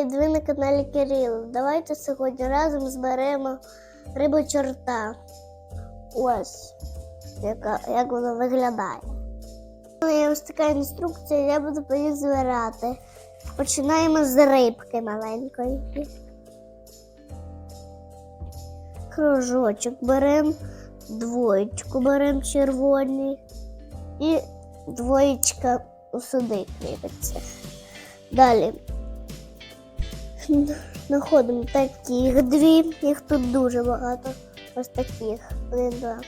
Привіт, ви на каналі Кирил. Давайте сьогодні разом зберемо рибу чорта. Ось яка, як вона виглядає. Є ось така інструкція, я буду по їх збирати. Починаємо з рибки маленької. Кружочок беремо, двоєчку беремо червоний і двоєчка у суди кріпиться. Далі знаходимо таких дві, їх тут дуже багато. Ось таких. Один, два.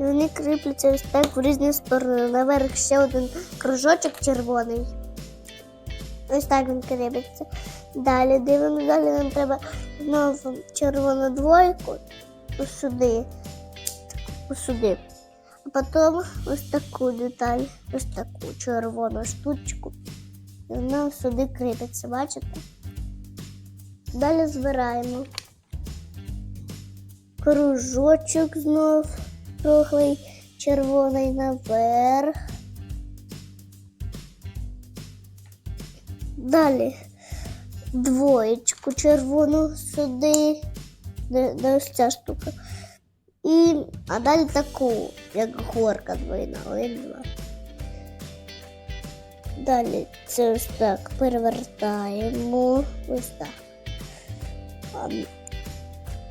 І вони кріпляться ось так в різні сторони. Наверх ще один кружочок червоний. Ось так він кріпиться. Далі дивимося, далі нам треба знову червону двойку сюди. Сюди. А потім ось таку деталь, ось таку червону штучку. І вона сюди кріпиться, бачите? Далі збираємо кружочок знов круглий, червоний наверх. Далі двоєчку червону сюди, де, де ось ця штука. І, а далі таку, як горка двойна, один, два. Далі це ось так перевертаємо. Ось так. А,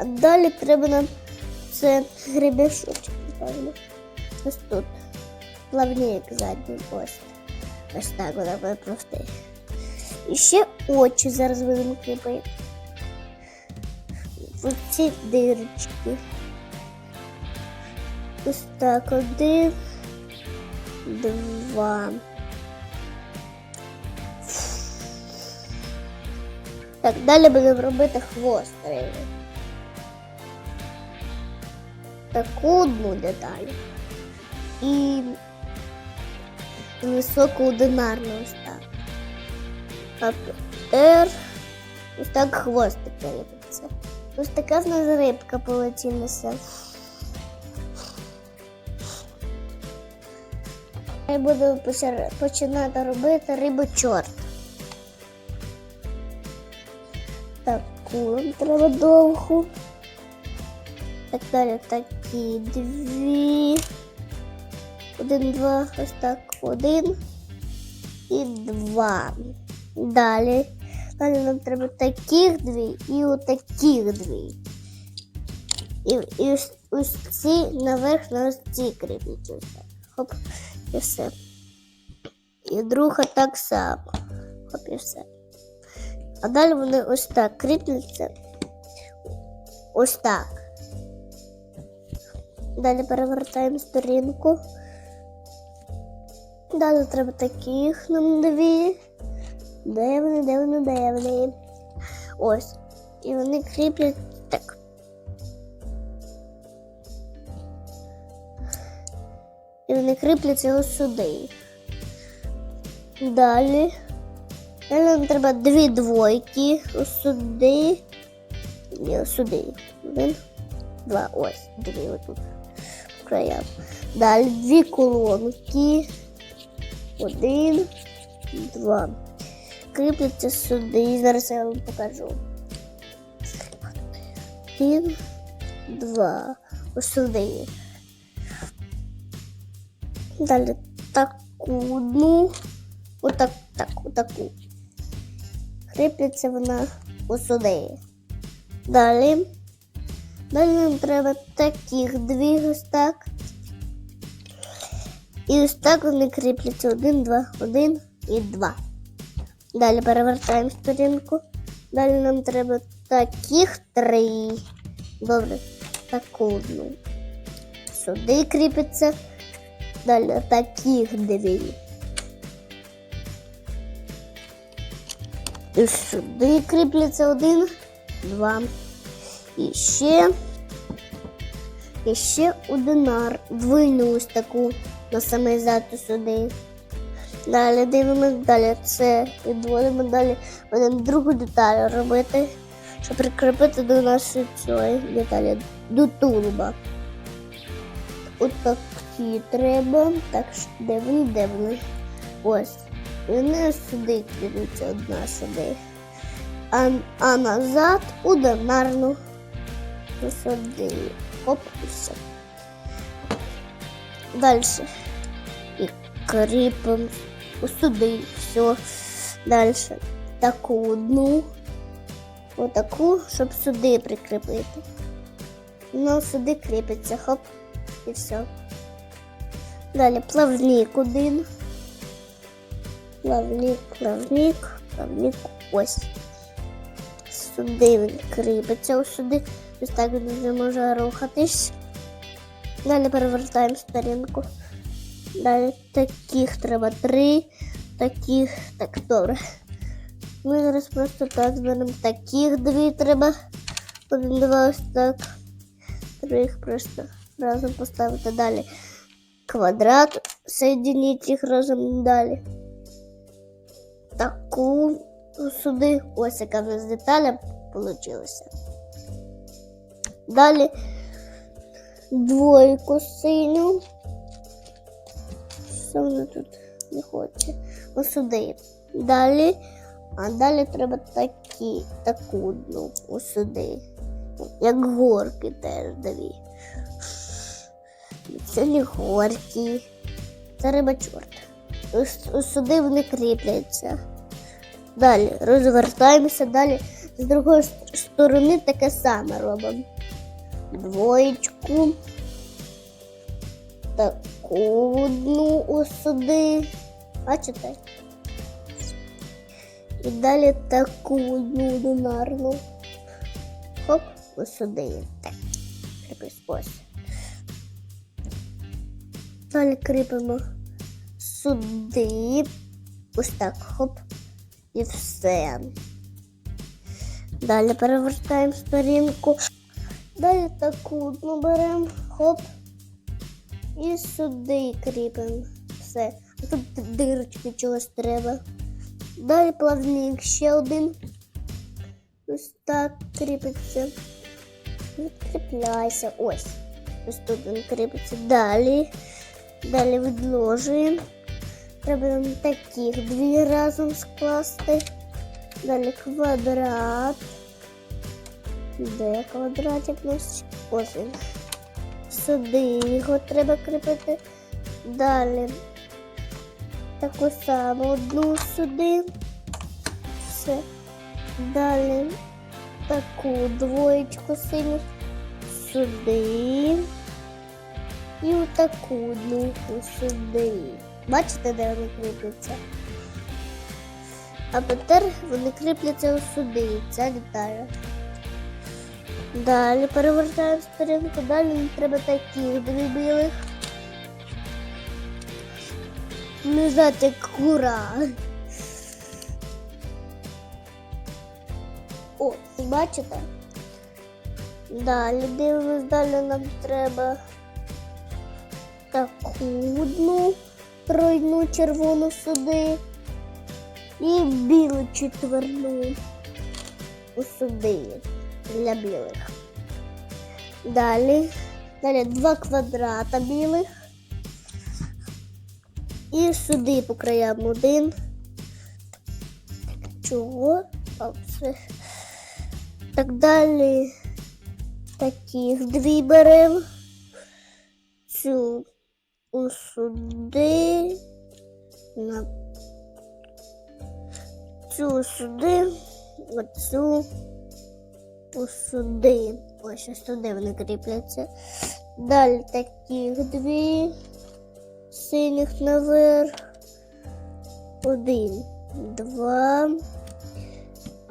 далі треба нам це гребешочок, напевно. Ось тут. Плавніше задній ось. Ось так вона буде простий. І ще очі зараз будемо кріпити. Ось ці дирочки. Ось так, один, два. Так, далі будемо робити хвост риби. Таку одну деталь. І високу одинарну ось так. Тепер ось так хвостик кріпиться. Ось така в нас рибка полетілася. Я буду починати робити рибу чорт. Таку нам треба довгу. Так далі такі дві. Один, два, ось так, один і два. Далі. Далі нам треба таких дві і отаких дві. І, і ось, ось ці наверх на ось ці кріпіть. Ось. Хоп, і все. І друга так само. Хоп, і все. А далі вони ось так кріпляться. Ось так. Далі перевертаємо сторінку. Далі треба таких нам дві. Де вони, де вони, де вони? Ось. І вони кріплять так. І вони кріпляться ось сюди. Далі. Нам треба дві двойки сюди. Ні, сюди. Один, два. Ось, дві отут. В краях. Далі дві колонки. Один, два. Кріпляться сюди. Зараз я вам покажу. Один, два. Ось сюди. Далі таку одну. Отак, так, отаку. Кріпиться вона ось сюди. Далі. Далі нам треба таких дві ось так. І ось так вони кріпляться. Один, два, один і два. Далі перевертаємо сторінку. Далі нам треба таких три. Добре, таку одну. Сюди кріпиться. Далі таких дві. Сюди кріпляться один, два. І ще. І ще одинар. Двойну ось таку на самий зад сюди. Далі дивимося, далі це підводимо далі. Будемо другу деталь робити, щоб прикріпити до нашої цієї деталі, до тулуба. От такі треба. Так, де вони, де? Ось. Вони сюди кріпляться одна сюди. а, а назад у динарну. Сюди. Оп, і все. Далі. І кріпимо сюди. Все. Далі. Таку одну. Отаку, щоб сюди прикріпити. Ну, сюди кріпиться, хоп, і все. Далі плавник один. Плавник, плавник, плавник, ось. Сюди він кріпиться, сюди. Ось так він не може рухатись. Далі перевертаємо сторінку. Далі таких треба три, таких, так, добре. Ми зараз просто так зберемо таких дві треба. Один, два, ось так. Треба їх просто разом поставити далі. Квадрат, соединіть їх разом далі. Таку сюди. Ось яка в нас деталя получилася. Далі двойку синю. Що вона тут не хоче? Ось сюди. Далі. А далі треба такі, таку одну ось. Як горки теж дві. Це не горки. Це риба чорт. Сюди вони кріпляться. Далі розвертаємося, далі з другої сторони таке саме робимо. Двоєчку. Таку одну ось. Бачите? І далі таку одну одинарну. Хоп, ось. Так. Якось ось. Далі кріпимо сюди. Ось так, хоп. І все. Далі перевертаємо сторінку. Далі таку одну беремо, хоп. І сюди кріпимо. Все. Тут дирочки чогось треба. Далі плавник ще один. Ось так кріпиться. Відкріпляйся. Ось. Ось тут він кріпиться. Далі. Далі відложуємо. Треба таких дві разом скласти. Далі квадрат. Де квадратик у? Ось він. Сюди його треба кріпити. Далі таку саму одну сюди. Все. Далі таку двоєчку синю сюди. І отаку одну сюди. Бачите, де вони кріпляться? А тепер вони кріпляться ось сюди. Ця деталя. Далі перевертаємо сторінку, далі нам треба таких дві білих. Не знати, кура. О, бачите? Далі дивимось, далі нам треба таку одну тройну червону сюди і білу четверну сюди для білих. Далі, далі два квадрата білих. І сюди по краям один. Чого? Так далі таких дві беремо. Цю ось сюди. На цю сюди. Оцю ось сюди. Ось ось сюди вони кріпляться. Далі таких дві синіх наверх. Один, два.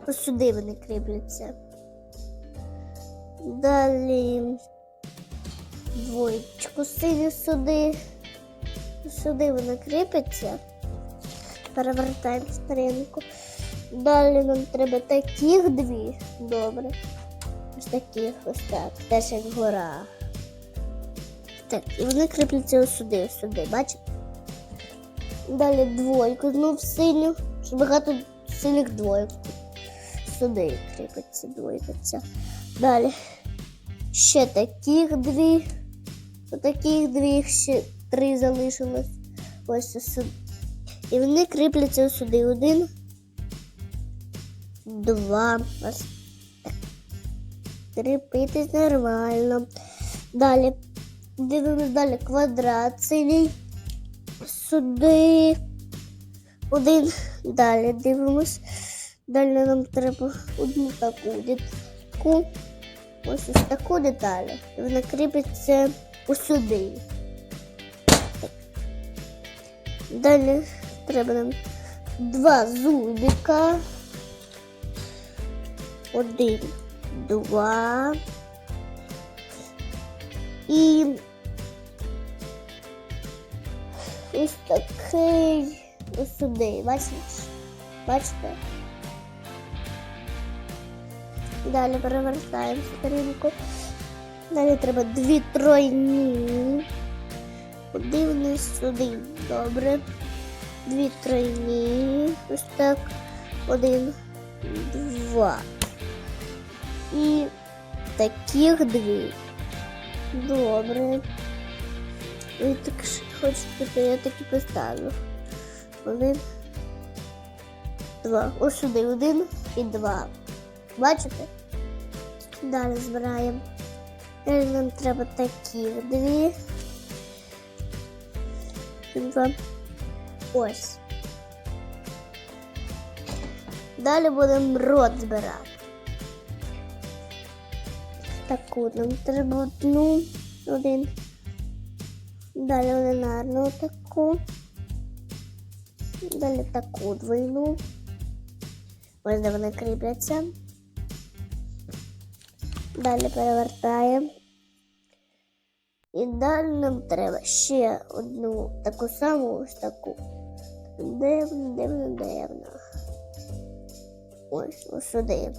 Ось сюди вони кріпляться. Далі двоєчку синю сюди. Сюди вона кріпиться. Перевертаємо сторінку. Далі нам треба таких дві. Добре. Ось таких ось так. Теж як гора. Так, і вони кріпляться ось сюди, ось сюди, бачите? Далі двойку знов синю. Що багато синіх двойок. Сюди кріпиться двойка ця. Далі. Ще таких дві. Отаких дві, ще три залишилось. Ось. І вони кріпляться сюди. Один. два. Ось. Кріпитись нормально. Далі. Дивимось далі квадрат синій. Сюди. Один. Далі дивимось. Далі нам треба одну таку дітку. Ось ось таку деталь. Вона кріпиться усюди. Далі треба нам два зубика. Один, два. І ось такий ось сюди. Бачиш? Бачите? Далі перевертаємо сторінку. Далі треба дві тройні. Куди сюди? Добре. Дві тройні. Ось так. Один, два. І таких дві. Добре. Ви так хочете, то я так і поставлю. Один. Два. Ось сюди один і два. Бачите? Далі збираємо. Далі нам треба такі дві. Два. Ось. Далі будемо рот збирати. Таку нам треба одну, один. Далі одинарну таку. Далі таку двойну. Ось де вони кріпляться. Далі перевертаємо. І далі нам треба ще одну таку саму ось таку. Вона, де вона? Ось, ось сюди.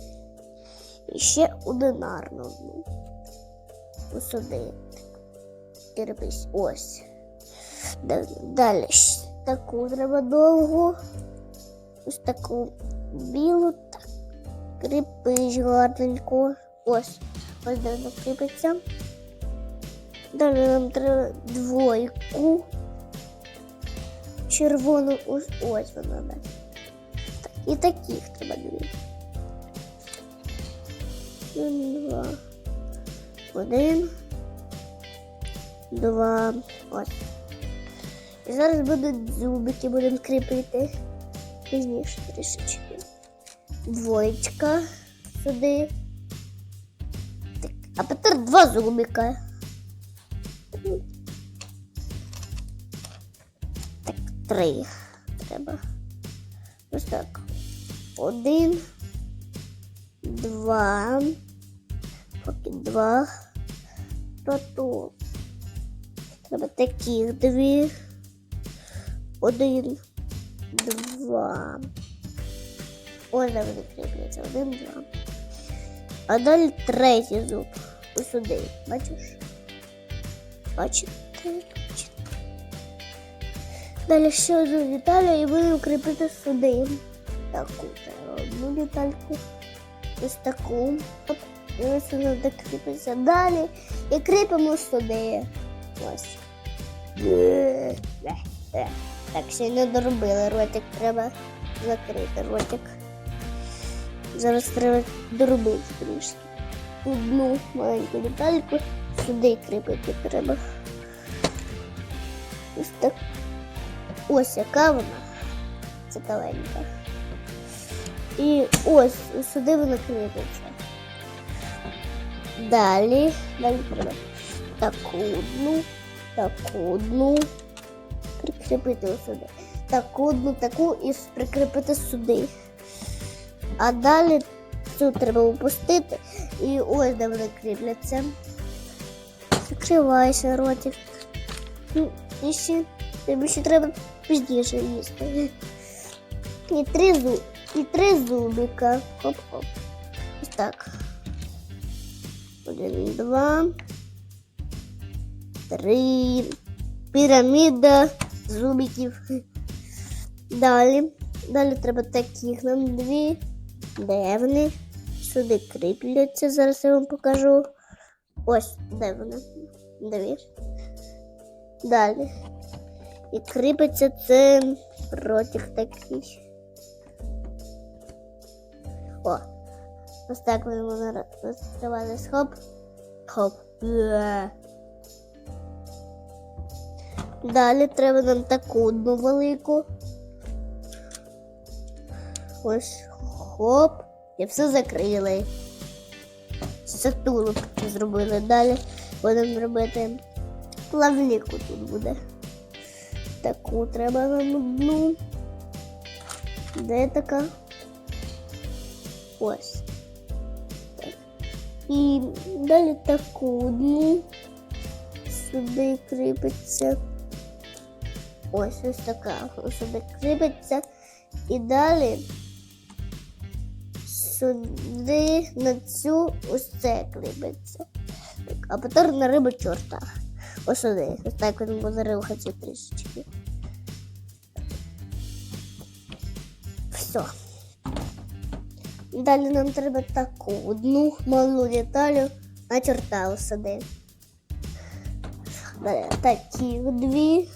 І ще одинарну одну. Ось сюди. Терпись, ось. Далі таку треба довгу. Ось таку білу так. Кріпись гарненько. Ось. Ось де вона кріпиться. Далі нам треба двойку. Червону ось, ось вона. Да. І таких треба дві. Два. Один. Два. Ось. І зараз будуть зубики, будемо кріпити. Пізніше трішечки. Двоєчка сюди. Так, а тепер два зубика. Три треба. Ось так. Один, два. Поки два. Потім треба таких дві. Один, два. Ось вони кріпляться. Один, два. А далі третій зуб. Ось сюди. Бачиш? Бачите? Далі ще одну деталь і будемо кріпити сюди. Таку одну детальку. Ось таку. Оп. І ось вона так кріпиться далі. І кріпимо сюди. Ось. Так, ще не доробили. Ротик треба закрити. Ротик. Зараз треба доробити трішки. Одну маленьку детальку сюди кріпити треба. Ось так. Ось яка вона. Цікавенька. І ось сюди вона кріпиться. Далі, далі треба таку одну, таку одну, прикріпити сюди. Таку одну, таку і прикріпити сюди. А далі цю треба опустити і ось де вони кріпляться. Закривайся, ротик. Ну, і ще, тобі ще треба пізніше їсти. І три і три зубика. Хоп-хоп. Ось так. Один, два. Три. Піраміда зубиків. Далі. Далі треба таких нам дві. Де вони? Сюди кріпляться. Зараз я вам покажу. Ось, де вони? Дві. Далі. І кріпиться це ротик такий. О! Ось так будемо розкривати. Хоп. Хоп. Далі треба нам таку одну велику. Ось хоп. І все закрили. Це тулуб зробили. Далі будемо робити плавнику тут буде. Таку треба нам одну. Де така? Ось. Так. І далі таку одну. Сюди кріпиться. Ось ось така. Сюди кріпиться. І далі сюди на цю ось це кріпиться. А потім на рибу чорта. Ось сюди. Ось так він буде рухатися трішечки. Все. Далі нам треба таку одну малу деталю на ось сюди. Далі такі дві.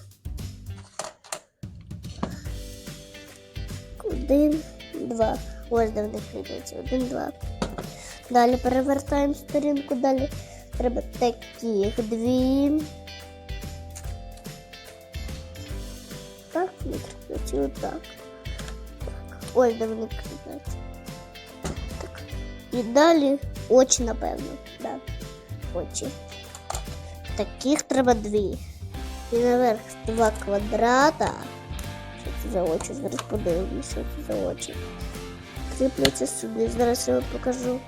Один, два. Ось де вони кріпляться. Один, два. Далі перевертаємо сторінку, далі треба таких дві. Так, кріпляться отак. Так. Ось де вони кріпляться. Так. І далі очі, напевно. Да. Очі. Таких треба дві. І наверх два квадрата. Що це за очі? Зараз подивимося, що це за очі. Кріпляться сюди. Зараз я вам покажу.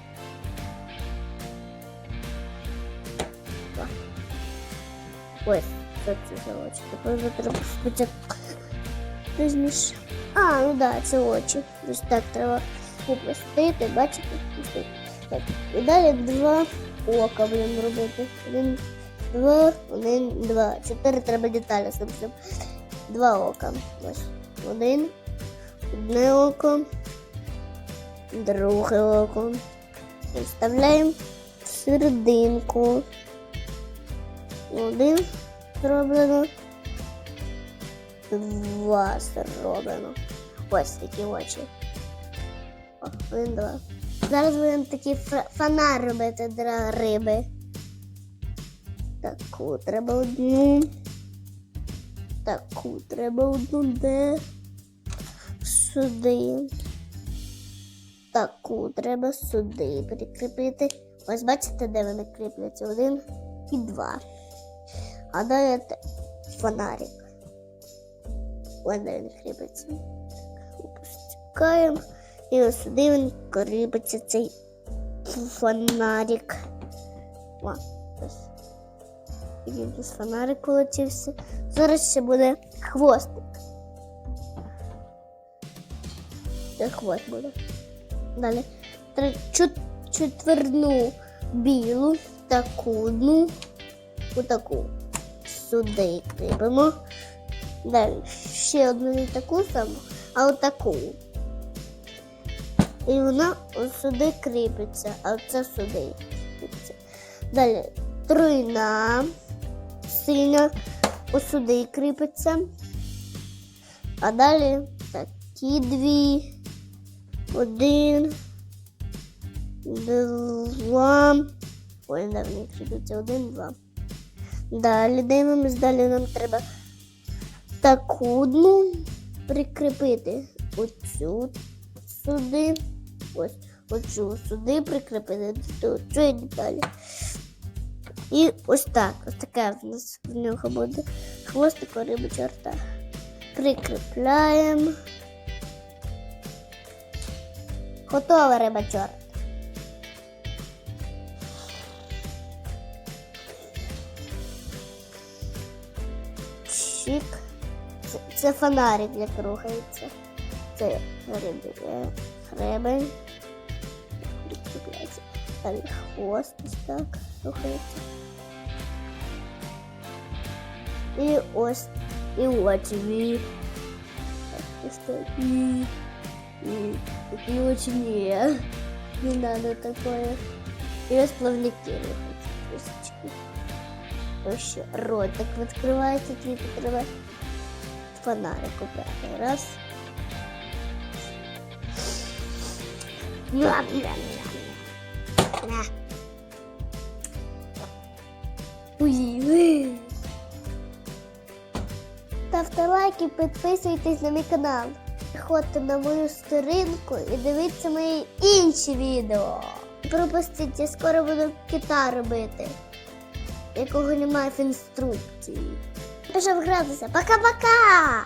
Що це за очі. Тепер треба пізніше. А, ну да, це очі. Ось так треба попустити, бачите? Пустити. Так. І далі два ока будемо робити. Один, два, один, два. Чотири треба деталі зробити. Два ока. Ось. Один. Одне око. Друге око. Вставляємо серединку. Один зроблено. Два зроблено. Ось такі очі. Один, два. Зараз будемо такий фонар робити для риби. Таку треба одну. Таку треба одну де. Сюди. Таку треба сюди прикріпити. Ось бачите, де вони кріпляться? Один і два. А далі те- фонарик. Ось де він кріпиться. Опускаємо. І ось сюди він кріпиться цей фонарик. О, ось. І без фонарик получився. Зараз ще буде хвостик. Це хвост буде. Далі четверну білу, таку одну, отаку. Сюди кріпимо. Далі ще одну не таку саму, а отаку. І вона ось сюди кріпиться, а це сюди кріпиться. Далі тройна синя ось сюди кріпиться. А далі такі дві. Один. Два. Ой, де вони кріпляться. Один, два. Далі дивимось, далі нам треба таку одну прикріпити. Оцю сюди. Ось оцю сюди прикріпити до цієї деталі. І ось так. Ось така в нас в нього буде хвостик у риби чорта. Прикріпляємо. Готова риба чорт. Чик. Це, це фонарик, як рухається. Це риби. Гребень. Прикріпляється. Далі хвост ось так рухається. І ось і очі. Ві. Ось такі. И такие очень не, не надо такое. И раз плавники трусочки. Вообще ротик открывается, твит открывает. Фонарик убрали. Раз. Ням-ням-ням. На. Ой. Ставте лайк і підписуйтесь на мій канал. Приходьте на мою сторінку і дивіться мої інші відео. Пропустіть, я скоро буду кита робити, якого немає в інструкції. Пішов гратися. Пока-пока!